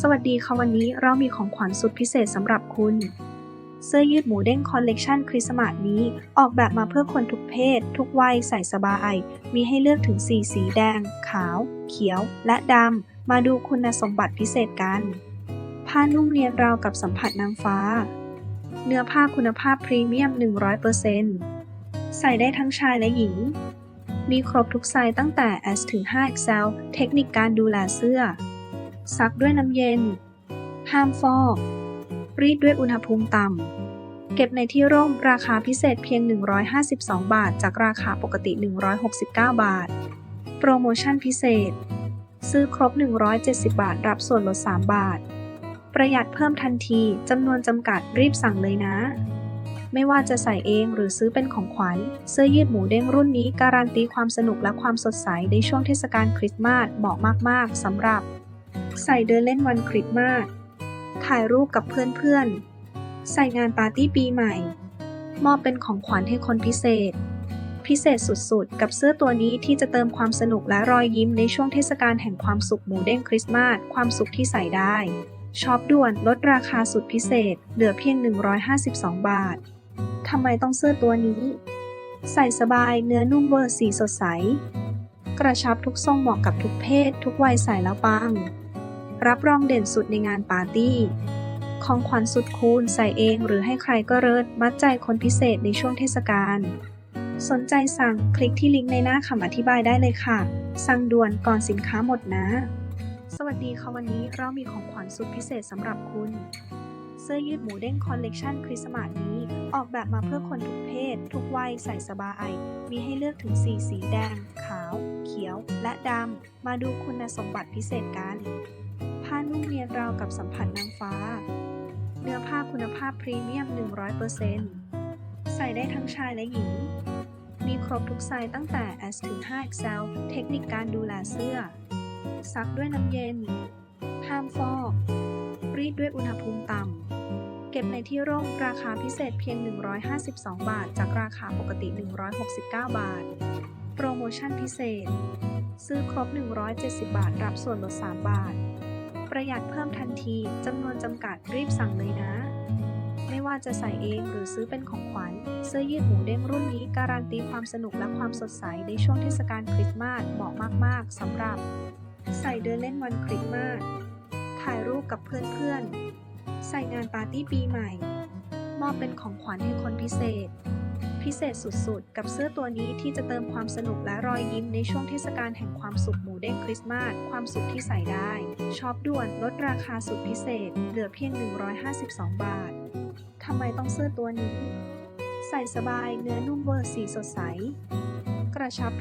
สวัสดีค่ะวันนี้เรามีของขวัญสุดพิเศษสำหรับคุณ เสื้อยืดหมูเด้งคอลเลกชันคริสต์มาสนี้ ออกแบบมาเพื่อคนทุกเพศ ทุกวัยใส่สบาย มีให้เลือกถึง4สีแดง ขาว เขียว และดำ มาดูคุณสมบัติพิเศษกัน ผ้านุ่มเนียนราวกับสัมผัสนางฟ้า เนื้อผ้าคุณภาพพรีเมียม 100%ใส่ได้ทั้งชายและหญิง มีครบทุกไซส์ตั้งแต่ S ถึง 5XL เทคนิคการดูแลเสื้อ ซักด้วยน้ำเย็น ห้ามฟอก รีดด้วยอุณหภูมิต่ำ เก็บในที่ร่มราคาพิเศษเพียง 152 บาท จากราคาปกติ 169 บาท โปรโมชั่นพิเศษ ซื้อครบ 170 บาท รับส่วนลด 3 บาท ประหยัดเพิ่มทันทีจำนวนจำกัดรีบสั่งเลยนะ ไม่ว่าจะใส่เองหรือซื้อเป็นของขวัญ เสื้อยืดหมูเด้งรุ่นนี้การันตีความสนุกและความสดใสในช่วงเทศกาลคริสต์มาสเหมาะมากๆสำหรับ ใส่เดินเล่นวันคริสต์มาส ถ่ายรูปกับเพื่อนๆ ใส่งานปาร์ตี้ปีใหม่ มอบเป็นของขวัญให้คนพิเศษ พิเศษสุดๆ กับเสื้อตัวนี้ที่จะเติมความสนุกและรอยยิ้มในช่วงเทศกาลแห่งความสุขหมูเด้งคริสต์มาส ความสุขที่ใส่ได้ช็อปด่วนลดราคาสุดพิเศษ เหลือเพียง 152 บาท ทำไมต้องเสื้อตัวนี้ ใส่สบายเนื้อนุ่มเวอร์สีสดใส กระชับทุกทรงเหมาะกับทุกเพศ ทุกวัยใส่แล้วปัง รับรองเด่นสุดในงานปาร์ตี้ ของขวัญสุดคูลใส่เองหรือให้ใครก็เลิศมัดใจคนพิเศษในช่วงเทศกาล สนใจสั่งคลิกที่ลิงก์ในหน้าคำอธิบายได้เลยค่ะ สั่งด่วนก่อนสินค้าหมดนะ สวัสดีค่ะวันนี้เรามีของขวัญสุดพิเศษสำหรับคุณ เสื้อยืดหมูเด้งคอลเลกชันคริสต์มาสนี้ ออกแบบมาเพื่อคนทุกเพศ ทุกวัยใส่สบาย มีให้เลือกถึง4สีแดง ขาว เขียว และดำ มาดูคุณสมบัติพิเศษกัน ผ้านุ่มเนียนราวกับสัมผัสนางฟ้า เนื้อผ้าคุณภาพพรีเมียม 100%ใส่ได้ทั้งชายและหญิง มีครบทุกไซส์ตั้งแต่ S ถึง 5XL เทคนิคการดูแลเสื้อ ซักด้วยน้ำเย็น ห้ามฟอก รีดด้วยอุณหภูมิต่ำ เก็บในที่ร่มราคาพิเศษเพียง 152 บาท จากราคาปกติ 169 บาท โปรโมชั่นพิเศษซื้อครบ 170 บาท รับส่วนลด 3 บาท ประหยัดเพิ่มทันทีจำนวนจำกัดรีบสั่งเลยนะ ไม่ว่าจะใส่เองหรือซื้อเป็นของขวัญ เสื้อยืดหมูเด้งรุ่นนี้การันตีความสนุกและความสดใสในช่วงเทศกาลคริสต์มาสเหมาะมาก ๆสำหรับ ใส่เดินเล่นวันคริสต์มาสถ่ายรูปกับเพื่อนๆ ใส่งานปาร์ตี้ปีใหม่ มอบเป็นของขวัญให้คนพิเศษ พิเศษสุดๆ กับเสื้อตัวนี้ที่จะเติมความสนุกและรอยยิ้มในช่วงเทศกาลแห่งความสุขหมูเด้งคริสต์มาส ความสุขที่ใส่ได้ช็อปด่วนลดราคาสุดพิเศษ เหลือเพียง 152 บาท ทำไมต้องเสื้อตัวนี้ ใส่สบายเนื้อนุ่มเวอร์สีสดใส กระชับ